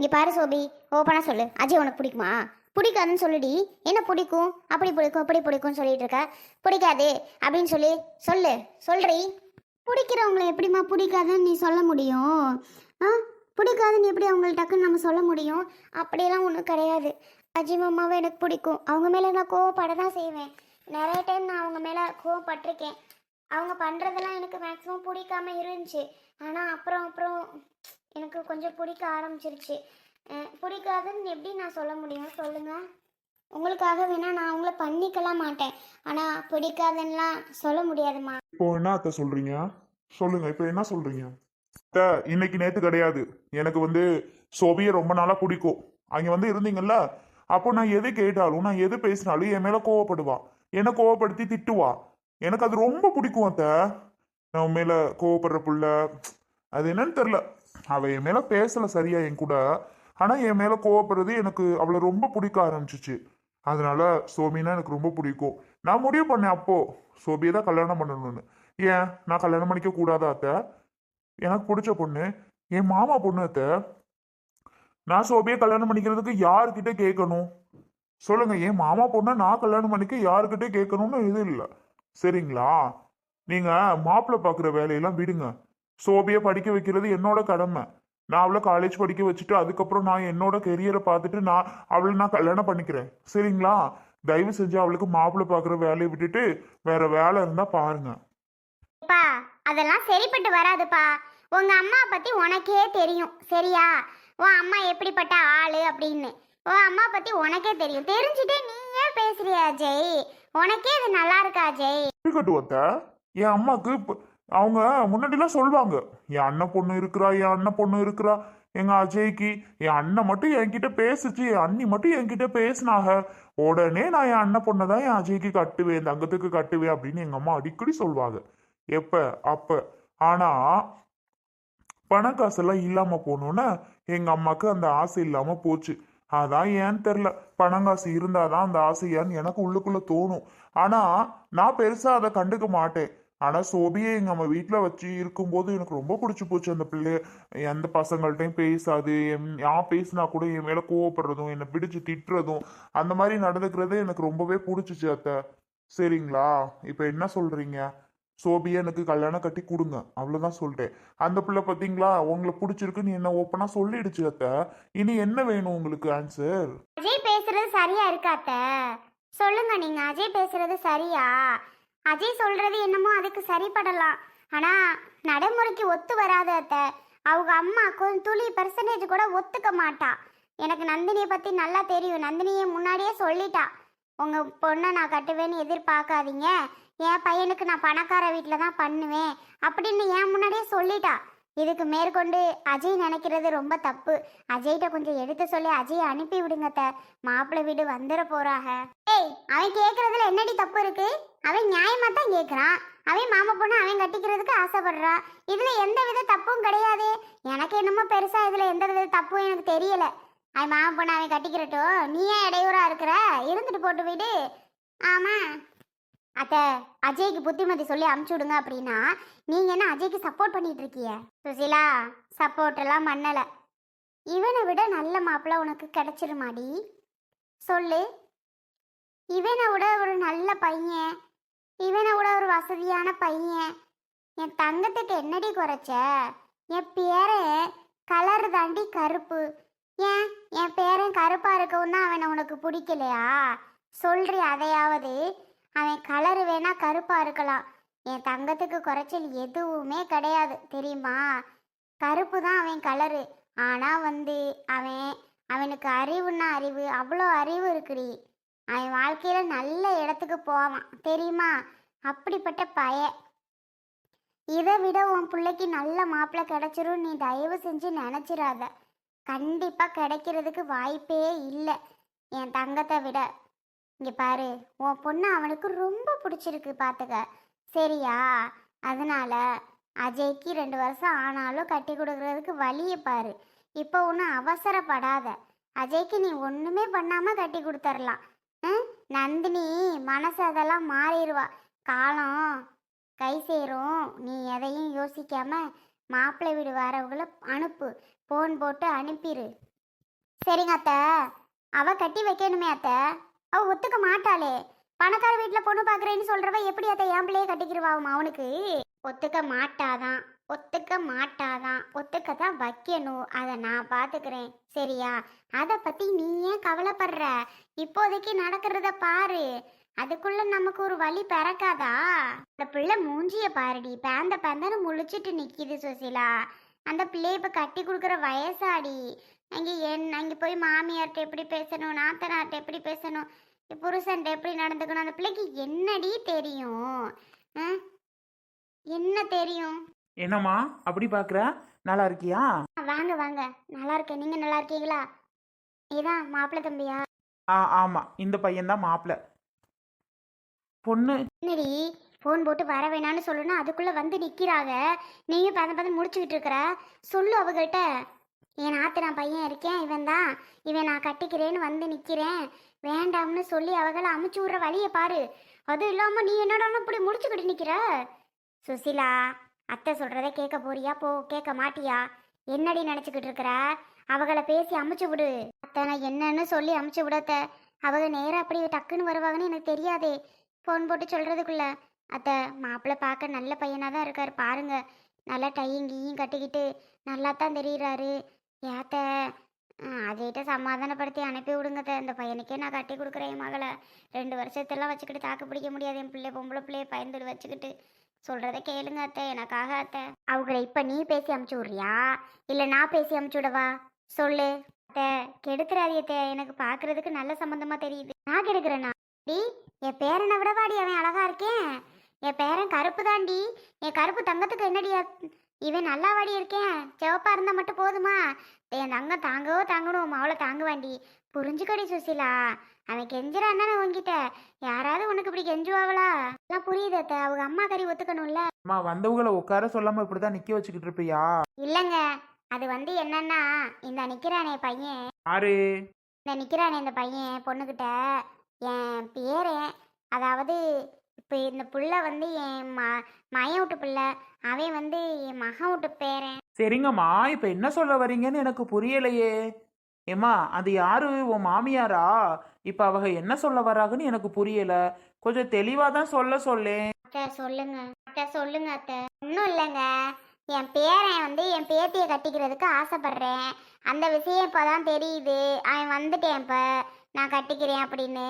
இங்கே பாரு சோபி ஓப்பனாக சொல்லு. அஜய் உனக்கு பிடிக்குமா? பிடிக்காதுன்னு சொல்லுடி. என்ன பிடிக்கும்? அப்படி பிடிக்கும் இப்படி பிடிக்கும்னு சொல்லிட்டு இருக்க. பிடிக்காது அப்படின்னு சொல்லி சொல்லு. சொல்றி. பிடிக்கிறவங்கள எப்படிம்மா பிடிக்காதுன்னு நீ சொல்ல முடியும்? ஆ? பிடிக்காதுன்னு எப்படி அவங்கள டக்குன்னு நம்ம சொல்ல முடியும்? அப்படியெல்லாம் ஒன்றும் கிடையாது. அஜய் மாமாவை எனக்கு பிடிக்கும். அவங்க மேலே நான் கோவப்பட தான் செய்வேன். நிறைய டைம் நான் அவங்க மேலே கோவப்பட்டிருக்கேன். அவங்க பண்ணுறதெல்லாம் எனக்கு மேக்ஸிமம் பிடிக்காம இருந்துச்சு. ஆனால் அப்புறம் அப்புறம் எனக்கு கொஞ்சம் பிடிக்க ஆரம்பிச்சிருச்சு. பிடிக்காதுன்னு எப்படி நான் சொல்ல முடியும்? சொல்லுங்கள் உங்களுக்காக வேணா நான் உங்களை பண்ணிக்கலாம் மாட்டேன். ஆனால் பிடிக்காதுன்னெலாம் சொல்ல முடியாதுமா இப்போ என்ன அத்தை சொல்றீங்க? சொல்லுங்க இப்போ என்ன சொல்றீங்க? அத்தை இன்னைக்கு நேத்து கிடையாது. எனக்கு வந்து சோபியை ரொம்ப நாளா பிடிக்கும். அங்க வந்து இருந்தீங்கல்ல? அப்போ நான் எது கேட்டாலும் நான் எது பேசினாலும் என் மேல கோவப்படுவா. என்னை கோவப்படுத்தி திட்டுவா. எனக்கு அது ரொம்ப பிடிக்கும் அத்தை. நான் உன் மேல கோவப்படுற புள்ள. அது என்னன்னு தெரில அவள் என் மேலே பேசலை சரியா என் கூட. ஆனால் என் மேலே கோவப்படுறது எனக்கு அவளை ரொம்ப பிடிக்க ஆரம்பிச்சிச்சு. அதனால சோபினா எனக்கு ரொம்ப பிடிக்கும். நான் முடிவு பண்ணேன் அப்போ. சோபியை தான் கல்யாணம் பண்ணணும்னு. ஏன்? நான் கல்யாணம் பண்ணிக்க கூடாதா அத்தை? எனக்கு பிடிச்ச பொண்ணு. என் மாமா பொண்ணு அத்தை. நான் சோபியை கல்யாணம் பண்ணிக்கிறதுக்கு யாருக்கிட்ட கேட்கணும்? சொல்லுங்க என் மாமா பொண்ணை நான் கல்யாணம் பண்ணிக்க யாருக்கிட்டே கேட்கணும்னு இது இல்லை. சரிங்களா? நீங்க மாப்பிள்ளை பார்க்குற வேலையெல்லாம் விடுங்க. சோபியை படிக்க வைக்கிறது என்னோட கடமை. நான் அவளை காலேஜ் படிக்க வச்சுட்டு அதுக்கப்புறம் நான் என்னோட கெரியரை பார்த்துட்டு நான் அவளை நான் கல்யாணம் பண்ணிக்கிறேன். சரிங்களா? தயவு செஞ்சு அவளுக்கு மாப்பிள்ளை பார்க்குற வேலையை விட்டுட்டு வேற வேலை இருந்தா பாருங்க. பா அதெல்லாம் சரிப்பட்டு வராதுப்பா. உங்க அம்மா பத்தி உனக்கே தெரியும். சரியா? உன் அம்மா எப்படிப்பட்ட ஆளு அப்படின்னு. உன் அம்மா பத்தி உனக்கே தெரியும். தெரிஞ்சுட்டே நீ ஏன் பேசுறியா அஜய்? உனக்கே இது நல்லா இருக்கா அஜய்? இருக்கட்டும் என் அம்மாக்கு இப்ப- அவங்க முன்னாடிலாம் சொல்லுவாங்க என் அண்ணன் பொண்ணு இருக்கிறா என் அண்ணன் பொண்ணு இருக்கிறா எங்க அஜய்க்கு என் அண்ணன் மட்டும் என்கிட்ட பேசுச்சு என் அண்ணி மட்டும் என்கிட்ட பேசினாக உடனே நான் என் அண்ணன் பொண்ணை தான் என் அஜய்க்கு கட்டுவேன் என் தங்கத்துக்கு கட்டுவேன் அப்படின்னு எங்க அம்மா அடிக்கடி சொல்லுவாங்க எப்ப? அப்ப. ஆனா பண காசெல்லாம் இல்லாம போனோன்னே எங்க அம்மாக்கு அந்த ஆசை இல்லாம போச்சு. அதான் ஏன்னு தெரில. பணங்காசு இருந்தாதான் அந்த ஆசை ஏன்னு எனக்கு உள்ளுக்குள்ள தோணும். ஆனா நான் பெருசா அதை கண்டுக்க மாட்டேன். ஆனா சோபியை எங்க நம்ம வீட்டுல வச்சு இருக்கும்போது எனக்கு ரொம்ப பிடிச்சி போச்சு அந்த பிள்ளைய. எந்த பசங்கள்ட்டையும் பேசாது. என் பேசினா கூட என் மேல கோவப்படுறதும் என்னை பிடிச்சு திட்டுறதும் அந்த மாதிரி நடந்துக்கிறது எனக்கு ரொம்பவே பிடிச்சிச்சு அத்தை. சரிங்களா? இப்போ என்ன சொல்றீங்க? சோபியை எனக்கு கல்யாணம் கட்டி கொடுங்க. அவ்வளவுதான் சொல்லிட்டேன். அந்த பிள்ளை பார்த்தீங்களா உங்களை பிடிச்சிருக்குன்னு என்ன ஓப்பனா சொல்லிடுச்சு அத்தை. இனி என்ன வேணும் உங்களுக்கு ஆன்சர் அஜய் பேசுறது சரியா இருக்காத்த சொல்லுங்க நீங்க. அஜய் பேசுறது சரியா? அஜய் சொல்றது என்னமோ அதுக்கு சரிப்படலாம். ஆனா நடைமுறைக்கு ஒத்து வராத அத்த அவங்க அம்மா கொஞ்சம் துளி பர்சன்டேஜ் கூட ஒத்துக்க மாட்டா. எனக்கு நந்தினியை பத்தி நல்லா தெரியும். நந்தினியை முன்னாடியே சொல்லிட்டா. உங்க பொண்ணை நான் கட்டுவேன்னு எதிர்பார்க்காதீங்க. என் பையனுக்கு நான் பணக்கார வீட்டில் தான் பண்ணுவேன். அப்படின்னு என் முன்னாடியே சொல்லிட்டா. இதுக்கு மேற்கொண்டு அஜய் நினைக்கிறது ரொம்ப தப்பு. அஜய்கிட்ட கொஞ்சம் எடுத்து சொல்லி அஜய் அனுப்பி விடுங்க அத்தை. மாப்பிள்ளை வீடு வந்துட போறாக. ஏய் அவன் கேக்குறதுல என்னடி தப்பு இருக்கு? அவன் நியாயமா தான் கேக்குறான். அவன் மாமா பொண்ணு அவன் கட்டிக்கிறதுக்கு ஆசைப்படுறான் இதுல எந்த வித தப்பும் கிடையாது. எனக்கு என்னமோ பெருசா இதுல எந்த வித தப்பும் எனக்கு தெரியல. அவன் மாமா பொண்ணு அவன் கட்டிக்கிறட்டும். நீ ஏன் இடையூறா இருக்கிற? இருந்துட்டு போட்டு வீடு. ஆமா. அத்தை அஜய்க்கு புத்திமதி சொல்லி அமுச்சு விடுங்க அப்படின்னா நீங்க என்ன அஜய்க்கு சப்போர்ட் பண்ணிட்டு இருக்கீங்க? சுசிலா சப்போர்ட் எல்லாம் பண்ணல. இவனை விட நல்ல மாப்பிள்ளை உனக்கு கிடைச்சிருமாடி? சொல்லு. இவனை விட ஒரு நல்ல பையன் இவனை விட ஒரு வசதியான பையன். என் தங்கத்துக்கு என்னடி குறைச்ச? என் பேரன் கலர் தாண்டி கருப்பு. ஏன்? என் பேரன் கருப்பா இருக்கவும் தான் அவனை உனக்கு பிடிக்கலையா? சொல்றி அதையாவது அவன் கலர் வேணா கருப்பா இருக்கலாம். என் தங்கத்துக்கு குறைச்சல் எதுவுமே கிடையாது தெரியுமா? கருப்பு தான் அவன் கலரு. ஆனா வந்து அவன் அவனுக்கு அறிவுன்னா அறிவு அவ்வளோ அறிவு இருக்குடி. அவன் வாழ்க்கையில நல்ல இடத்துக்கு போவான் தெரியுமா? அப்படிப்பட்ட பய. இதை விட உன் பிள்ளைக்கு நல்ல மாப்பிள்ளை கிடைச்சிரும் நீ தயவு செஞ்சு நினச்சிடாத கண்டிப்பா கிடைக்கிறதுக்கு வாய்ப்பே இல்லை என் தங்கத்தை விட. இங்கே பாரு உன் பொண்ணு அவனுக்கு ரொம்ப பிடிச்சிருக்கு பார்த்துக்க சரியா? அதனால அஜய்க்கு ரெண்டு வருஷம் ஆனாலும் கட்டி கொடுக்கறதுக்கு வழியை பாரு. இப்போ ஒன்றும் அவசரப்படாத. அஜய்க்கு நீ ஒன்றுமே பண்ணாமல் கட்டி கொடுத்துர்லாம். ம்? நந்தினி மனசு அதெல்லாம் மாறிடுவா. காலம் கை சேரும். நீ எதையும் யோசிக்காம மாப்பிள்ளை வீடு வரவங்கள அனுப்பு. ஃபோன் போட்டு அனுப்பிடு சரிங்க அத்தை. அவ கட்டி வைக்கணுமே அத்தை. அவ ஒத்துக்க மாட்டாளே. பணக்கார வீட்டுல பொண்ணு பாக்குறேன்னு சொல்றவ எப்படி அத்தை என் பிள்ளைய கட்டிக்கிருவாவும் அவனுக்கு? ஒத்துக்க மாட்டாதான். ஒத்துக்க மாட்டாதான். ஒத்துக்க தான் வைக்கணும். அதை நான் பாத்துக்கிறேன். சரியா? அதை பத்தி நீ ஏன் கவலைப்படுற? இப்போதைக்கு நடக்கிறத பாரு. அதுக்குள்ள நமக்கு ஒரு வழி பிறக்காதா? அந்த பிள்ளை மூஞ்சிய பாருடி. பேந்த பேந்தன்னு முழிச்சிட்டு நிக்கிது சுசிலா. அந்த பிள்ளைய இப்ப கட்டி கொடுக்குற வயசாடி. அங்கே என் அங்கே போய் மாமியார்கிட்ட எப்படி பேசணும் நாத்தனார்கிட்ட எப்படி பேசணும் புருஷன்ட்ட எப்படி நடந்துக்கணும் அந்த பிள்ளைக்கு என்னடி தெரியும்? என்ன தெரியும்? என்னம்மா அப்படி பார்க்குற நல்லா இருக்கியா? வாங்க வாங்க. நல்லா இருக்கேன். நீங்க நல்லா இருக்கீங்களா? இதான் மாப்பிள்ளை தம்பியா? ஆ ஆமாம் இந்த பையன்தான் மாப்பிள்ள. பொண்ணு என்னடி? ஃபோன் போட்டு வர வேணான்னு சொல்லணும் அதுக்குள்ள வந்து நிக்கிறாங்க. நீயும் பதம் பதம் முடிச்சுக்கிட்டு இருக்கிற. சொல்லு அவகிட்ட. என் நாத்து நான் பையன் இருக்கேன் இவன் தான். இவன் நான் கட்டிக்கிறேன்னு வந்து நிற்கிறேன் வேண்டாம்னு சொல்லி அவகளை அமுச்சு விடுற வழியை பாரு. அது இல்லாமல் நீ என்னடா இப்படி முடிச்சுக்கிட்டு நிற்கிற சுசிலா அத்தை சொல்கிறத கேட்க போறியா? போ கேட்க மாட்டியா? என்னடி நினச்சிக்கிட்டு இருக்கிற? அவகளை பேசி அமுச்சு விடு. அத்தை நான் என்னன்னு சொல்லி அமுச்சு விடத்த அவங்க நேராக அப்படி டக்குன்னு வருவாங்கன்னு எனக்கு தெரியாதே. ஃபோன் போட்டு சொல்கிறதுக்குள்ள அத்தை மாப்பிள்ளை பார்க்க நல்ல பையனாக தான் இருக்கார். பாருங்க. நல்லா டையும் கீயும் கட்டிக்கிட்டு நல்லா தான் தெரியுறாரு. ஏத்த அதையிட்ட சமாதானப்படுத்தி அனுப்பி விடுங்க இந்த பையனுக்கே நான் கட்டி கொடுக்குறேன் என் மகளை. ரெண்டு வருஷத்தெல்லாம் வச்சுக்கிட்டு தாக்கு பிடிக்க முடியாது. என் பிள்ளை பொம்பளை பிள்ளைய பயந்துடு வச்சுக்கிட்டு. சொல்கிறத கேளுங்க அத்தை. எனக்காக அத்தை. அவங்கள இப்போ நீ பேசி அமுச்சு விட்றியா? இல்லை நான் பேசி அமுச்சு விடவா? சொல்லு. அத்தை கெடுத்துறாதியத்தை எனக்கு பார்க்கறதுக்கு நல்ல சம்மந்தமாக தெரியுது. நான் கெடுக்கிறேண்ணா டி என் பேரனை விடவாடி. அவன் அழகா இருக்கேன் என் பேரன் கருப்பு தாண்டி என் கருப்பு தங்கத்துக்கு என்னடி இவன் நல்லாவாடி இருக்கேன் சிவப்பா இருந்தா மட்டும் போதுமா? என் தங்கம் தாங்கவோ தாங்கணும்? அவளை தாங்குவாண்டி. புரிஞ்சுக்கடி சுசிலா. அவன் கெஞ்சுறான் தானே உன்கிட்ட. யாராவது உனக்கு இப்படி கெஞ்சுவாங்களா எல்லாம் புரியுது அத்தை. அவங்க அம்மா கறி ஒத்துக்கணும்ல? அம்மா வந்தவங்களை உட்கார சொல்லாமல் இப்படி தான் நிற்க வச்சுக்கிட்டு இருப்பியா? இல்லைங்க. அது வந்து என்னன்னா இந்த நிக்கிறானே பையன். யாரு? இந்த நிற்கிறானே இந்த பையன் பொண்ணுக்கிட்ட என் பேரன் அதாவது இப்போ இந்த புள்ள வந்து என் ம மயன் விட்டு புள்ள. அவன் வந்து என் மகன் விட்டு பேரன். சரிங்கம்மா. இப்போ என்ன சொல்ல வரீங்கன்னு எனக்கு புரியலையே. ஏம்மா அது யாரு? உன் மாமியாரா? இப்போ அவங்க என்ன சொல்ல வராங்கன்னு எனக்கு புரியல. கொஞ்சம் தெளிவாக தான் சொல்ல சொல்லேன். அத்தை சொல்லுங்க. அத்தை சொல்லுங்க அத்தை. ஒன்றும் இல்லைங்க. என் பேரன் வந்து என் பேத்தியை கட்டிக்கிறதுக்கு ஆசைப்படுறேன். அந்த விஷயம் இப்போ தான் தெரியுது. அவன் வந்துட்டேன் இப்போ. நான் கட்டிக்கிறேன் அப்படின்னு.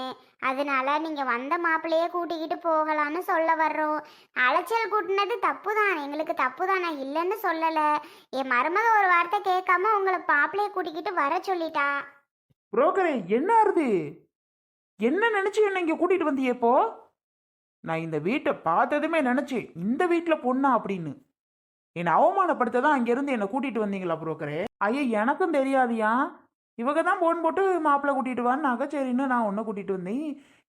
அதனால நீங்கள் வந்த மாப்பிள்ளையே கூட்டிக்கிட்டு போகலான்னு சொல்ல வர்றோம். அலைச்சல் கூட்டினது தப்பு தான் எங்களுக்கு தப்பு தான் நான் இல்லைன்னு சொல்லலை. என் மருமக ஒரு வார்த்தை கேட்காம உங்களை மாப்பிள்ளையை கூட்டிக்கிட்டு வர சொல்லிட்டா. புரோக்கரே என்ன ஆறுது? என்ன நினச்சி என்ன இங்கே கூட்டிகிட்டு வந்தியே இப்போ? நான் இந்த வீட்டை பார்த்ததுமே நினச்சேன். இந்த வீட்டில் பொண்ணா அப்படின்னு. என்னை அவமானப்படுத்த தான் அங்கேருந்து என்னை கூட்டிகிட்டு வந்தீங்களா புரோக்கரே? ஐயா எனக்கும் தெரியாதியா? இவங்க தான் போன் போட்டு மாப்பிள்ளை கூட்டிகிட்டு வான்னாங்க சரின்னு நான் ஒன்றை கூட்டிகிட்டு வந்தேன்.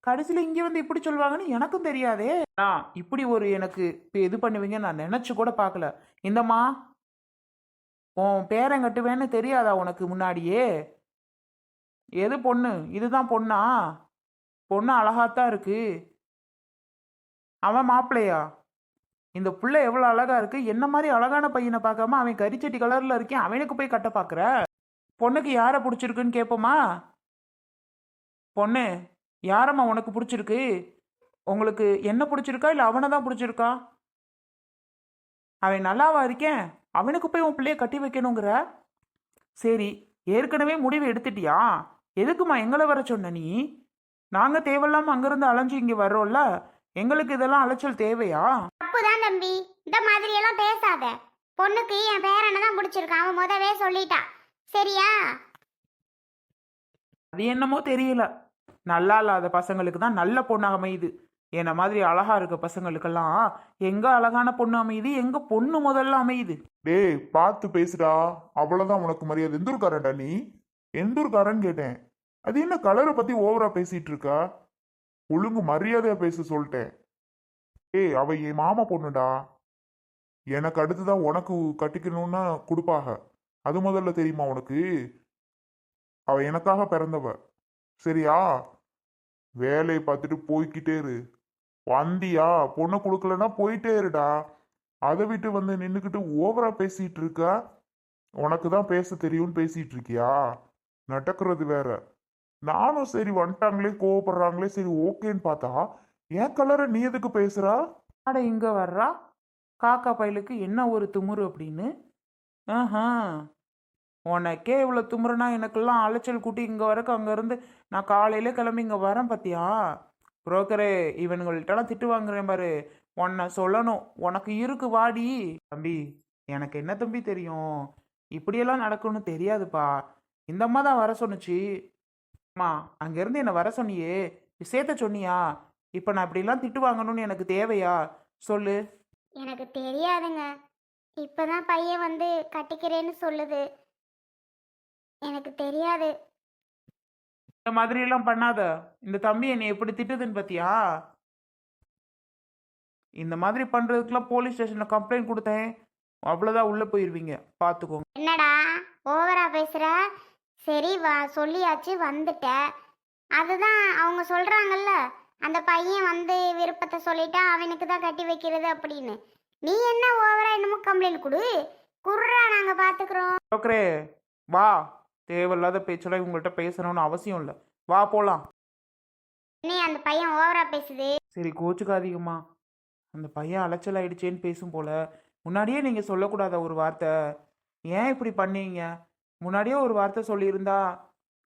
கடைசியில் இங்கே வந்து இப்படி சொல்லுவாங்கன்னு எனக்கும் தெரியாதே. நான் இப்படி ஒரு எனக்கு இப்போ இது பண்ணுவீங்க நான் நினச்சி கூட பார்க்கல. இந்தம்மா உன் பேரன் கட்டுவேன்னு தெரியாதா உனக்கு முன்னாடியே? எது பொண்ணு? இதுதான் பொண்ணா? பொண்ணு அழகாத்தான் இருக்கு. அவன் மாப்பிள்ளையா? இந்த புள்ள எவ்வளோ அழகா இருக்கு. என்ன மாதிரி அழகான பையனை பார்க்காம அவன் கரிச்சட்டி கலரில் இருக்கேன். அவனுக்கு போய் கட்ட பார்க்குற? பொண்ணுக்கு யாரை பிடிச்சிருக்குன்னு கேட்போமா பொண்ணு யாரம்மா உனக்கு பிடிச்சிருக்கு? உங்களுக்கு என்ன பிடிச்சிருக்கா? இல்லை அவனை தான் பிடிச்சிருக்கா? அவன் நல்லாவா இருக்கேன்? அவனுக்கு போய் உன் பிள்ளைய கட்டி வைக்கணுங்கிற? சரி ஏற்கனவே முடிவு எடுத்துட்டியா? எதுக்குமா எங்களை வர சொன்ன நீ? நாங்கள் தேவையில்லாமல் அங்கேருந்து அலைஞ்சு இங்கே வர்றோம்ல? எங்களுக்கு இதெல்லாம் அலைச்சல் தேவையா? தப்புதான் தம்பி. இந்த மாதிரி எல்லாம் பேசாத. பொண்ணுக்கு என் பேரனை தான் பிடிச்சிருக்கான். அவன் முதவே சொல்லிட்டான். சரியா? அது என்னமோ தெரியல. நல்லா இல்லாத பசங்களுக்கு தான் நல்ல பொண்ணு அமையுது. என்ன மாதிரி அழகா இருக்க பசங்களுக்கெல்லாம் எங்க அழகான பொண்ணு அமையுது எங்க பொண்ணு முதல்ல அமையுது? டேய் பார்த்து பேசுடா. அவ்வளவுதான் உனக்கு மரியாதை. எந்தூர்காரன்டா நீ? எந்தூர்காரன் கேட்டேன். அது என்ன கலரை பத்தி ஓவரா பேசிட்டு இருக்கா? ஒழுங்கு மரியாதையா பேச சொல்லிட்டேன். ஏய் அவ என் மாமா பொண்ணுடா. எனக்கு அடுத்துதான் உனக்கு கட்டிக்கணும்னா கொடுப்பாக. அது முதல்ல தெரியுமா உனக்கு? அவ எனக்காக பிறந்தவ. சரியா? வேலையை பார்த்துட்டு போய்க்கிட்டே இரு. வந்தியா? பொண்ணை கொடுக்கலன்னா போயிட்டே இருடா. அதை விட்டு வந்து நின்றுக்கிட்டு ஓவரா பேசிட்டு இருக்க? உனக்கு தான் பேச தெரியும்னு பேசிட்டு இருக்கியா? நடக்கிறது வேற. நானும் சரி வந்துட்டாங்களே கோவப்படுறாங்களே சரி ஓகேன்னு பார்த்தா என் கலரை நீ எதுக்கு பேசுறா? அட இங்க வர்றா. காக்கா பயலுக்கு என்ன ஒரு துமுறு அப்படின்னு ஆஹா. உனக்கே இவ்வளோ துமுறுனா எனக்கெல்லாம் அலைச்சல் கூட்டி இங்கே வரைக்கும் அங்கேருந்து நான் காலையில கிளம்பி இங்கே வரேன் பார்த்தியா புரோக்கரே இவனுங்கள்ட்டலாம் திட்டு வாங்குறேன் பாரு. உன்னை சொல்லணும். உனக்கு இருக்கு வாடி. தம்பி எனக்கு என்ன தம்பி தெரியும்? இப்படியெல்லாம் நடக்கும்னு தெரியாதுப்பா. இந்த அம்மா தான் வர சொன்னுச்சு. அம்மா அங்கேருந்து என்னை வர சொன்னியே. விஷயத்த சொன்னியா? இப்போ நான் இப்படிலாம் திட்டு வாங்கணும்னு எனக்கு தேவையா? சொல்லு. எனக்கு தெரியாதுங்க. இப்பதான் பையன் வந்து கட்டிக்கிறேன்னு சொல்லுது. எனக்கு தெரியாது. இந்த மாதிரி எல்லாம் பண்ணாத. இந்த தம்பி என்னை எப்படி திட்டுதுன்னு பாத்தியா? இந்த மாதிரி பண்றதுக்குலாம் போலீஸ் ஸ்டேஷன்ல கம்ப்ளைண்ட் கொடுத்தேன். அவ்வளோதான் உள்ள போயிருவீங்க. பார்த்துக்கோங்க என்னடா ஓவரா பேசுற? சரி வா சொல்லியாச்சு வந்துட்ட. அதுதான் அவங்க சொல்றாங்கல்ல அந்த பையன் வந்து விருப்பத்தை சொல்லிட்டா அவனுக்கு தான் கட்டி வைக்கிறது அப்படின்னு. நீ என்ன ஓவரா என்னமோ கம்ப்ளைண்ட் கொடு. குர்ரா நாங்க பாத்துக்கிறோம். ஓகே வா. தேவையில்லாத பேச்செல்லாம் இவங்கள்ட்ட பேசணும்னு அவசியம் இல்லை. வா போலாம். நீ அந்த பையன் ஓவரா பேசுது? சரி கோச்சுக்காதீங்கம்மா. அந்த பையன் அலைச்சல் ஆயிடுச்சேன்னு பேசும் போல. முன்னாடியே நீங்க சொல்லக்கூடாத ஒரு வார்த்தை? ஏன் இப்படி பண்ணீங்க? முன்னாடியே ஒரு வார்த்தை சொல்லியிருந்தா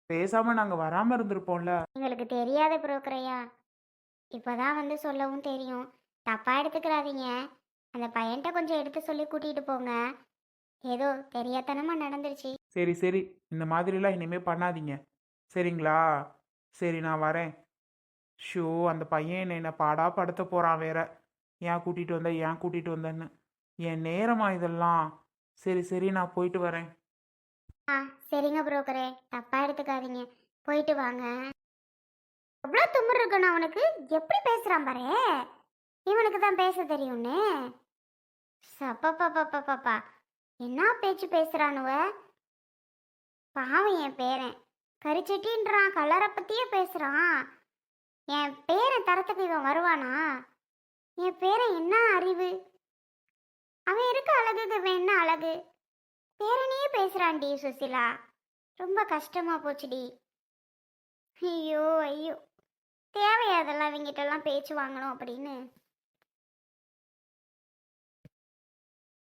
பேசாம நாங்க வராம இருந்திருப்போம்ல. எங்களுக்கு தெரியாத புரோக்கரையா இப்போதான் வந்து சொல்லவும் தெரியும். தப்பா எடுத்துக்கிறாதீங்க. அந்த பையன்கிட்ட கொஞ்சம் எடுத்து சொல்லி கூட்டிட்டு போங்க. ஏதோ தெரியாதனமா நடந்துருச்சு. சரி சரி. இந்த மாதிரிலாம் இனிமே பண்ணாதீங்க. சரிங்களா? சரி நான் வரேன். ஷோ அந்த பையன் என்னை பாடா படுத்த போகிறான் வேற. ஏன் கூட்டிகிட்டு வந்த ஏன் கூட்டிகிட்டு வந்தேன்னு. என் நேரமா இதெல்லாம்? சரி சரி நான் போயிட்டு வரேன். ஆ சரிங்க புரோக்கரே. தப்பா எடுத்துக்காதீங்க. போயிட்டு வாங்க. எவ்வளோ தும்முறு இருக்கணும் அவனுக்கு? எப்படி பேசுறான் பாரு? இவனுக்கு தான் பேச தெரியும்னு. சப்பப்பப்பப்பப்பா என்ன பேச்சு பேசுகிறானுவ பாவம் என் பேரன். கரிச்சட்டின்றான் கலரை பற்றியே பேசுகிறான் என் பேரன் தரத்துக்கு இவன் வருவானா? என் பேரன் என்ன அறிவு? அவன் இருக்க அழகுக்கு இவன் என்ன அழகு? பேரனையே பேசுகிறான்டி சுசிலா. ரொம்ப கஷ்டமா போச்சுடி. ஐயோ ஐயோ. தேவையாதெல்லாம் இவங்கிட்டலாம் பேச்சு வாங்கணும் அப்படின்னு?